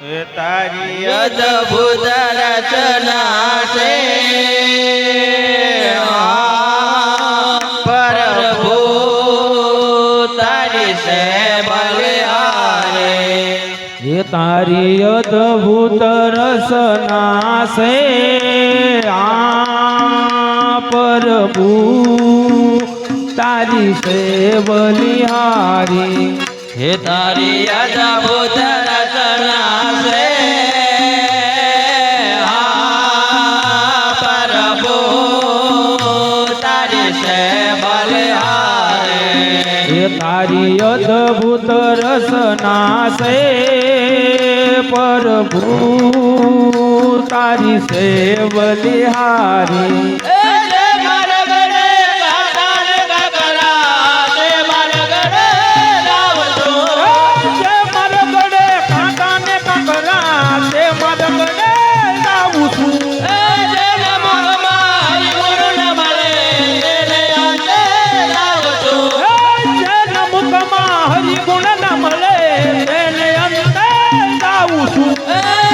તારી અદભુત રચના છે. પ્રભુ તારી છે બલિહારે એ તારી અદભુત રસના છે. આ પ્રભુ તારી છે બલિહારી હે તારી અદભુત રચના તારી અદભુત રસના છે પ્રભુ તારી છે બલિહારી Bonjour.